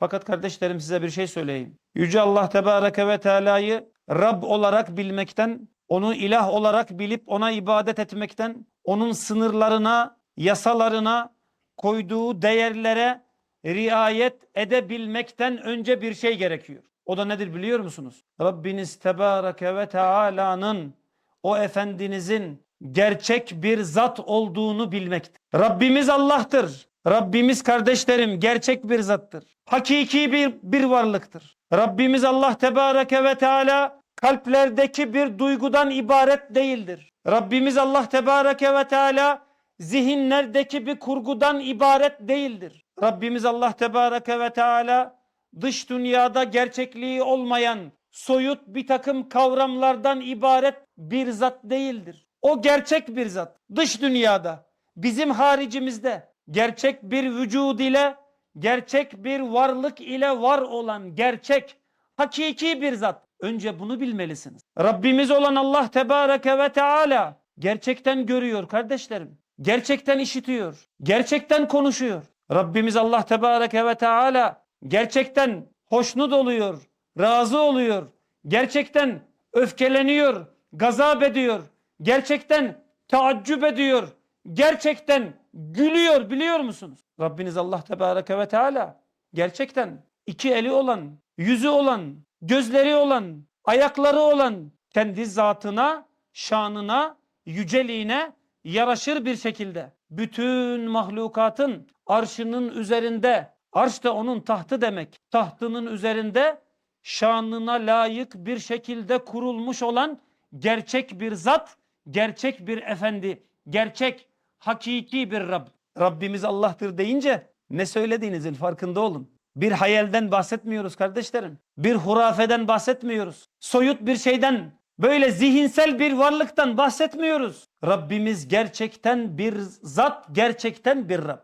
Fakat kardeşlerim size bir şey söyleyeyim. Yüce Allah Tebareke ve Teala'yı Rab olarak bilmekten, onu ilah olarak bilip ona ibadet etmekten, onun sınırlarına, yasalarına, koyduğu değerlere riayet edebilmekten önce bir şey gerekiyor. O da nedir biliyor musunuz? Rabbiniz Tebareke ve Teala'nın o efendinizin gerçek bir zat olduğunu bilmektir. Rabbimiz Allah'tır. Rabbimiz kardeşlerim gerçek bir zattır. Hakiki bir, bir varlıktır. Rabbimiz Allah Tebareke ve Teala kalplerdeki bir duygudan ibaret değildir. Rabbimiz Allah Tebareke ve Teala zihinlerdeki bir kurgudan ibaret değildir. Rabbimiz Allah Tebareke ve Teala dış dünyada gerçekliği olmayan soyut bir takım kavramlardan ibaret bir zat değildir. O gerçek bir zat. Dış dünyada, bizim haricimizde gerçek bir vücud ile, gerçek bir varlık ile var olan gerçek, hakiki bir zat. Önce bunu bilmelisiniz. Rabbimiz olan Allah Tebareke ve Teala gerçekten görüyor kardeşlerim. Gerçekten işitiyor. Gerçekten konuşuyor. Rabbimiz Allah Tebareke ve Teala gerçekten hoşnut oluyor, razı oluyor. Gerçekten öfkeleniyor, gazap ediyor. Gerçekten taaccüp ediyor. Gerçekten gülüyor biliyor musunuz? Rabbiniz Allah Tebareke ve Teala gerçekten iki eli olan, yüzü olan, gözleri olan, ayakları olan kendi zatına, şanına, yüceliğine yaraşır bir şekilde bütün mahlukatın arşının üzerinde, arş da onun tahtı demek, tahtının üzerinde şanına layık bir şekilde kurulmuş olan gerçek bir zat, gerçek bir efendi, gerçek, hakiki bir Rab. Rabbimiz Allah'tır deyince ne söylediğinizin farkında olun. Bir hayalden bahsetmiyoruz kardeşlerim. Bir hurafeden bahsetmiyoruz. Soyut bir şeyden, böyle zihinsel bir varlıktan bahsetmiyoruz. Rabbimiz gerçekten bir zat, gerçekten bir Rab.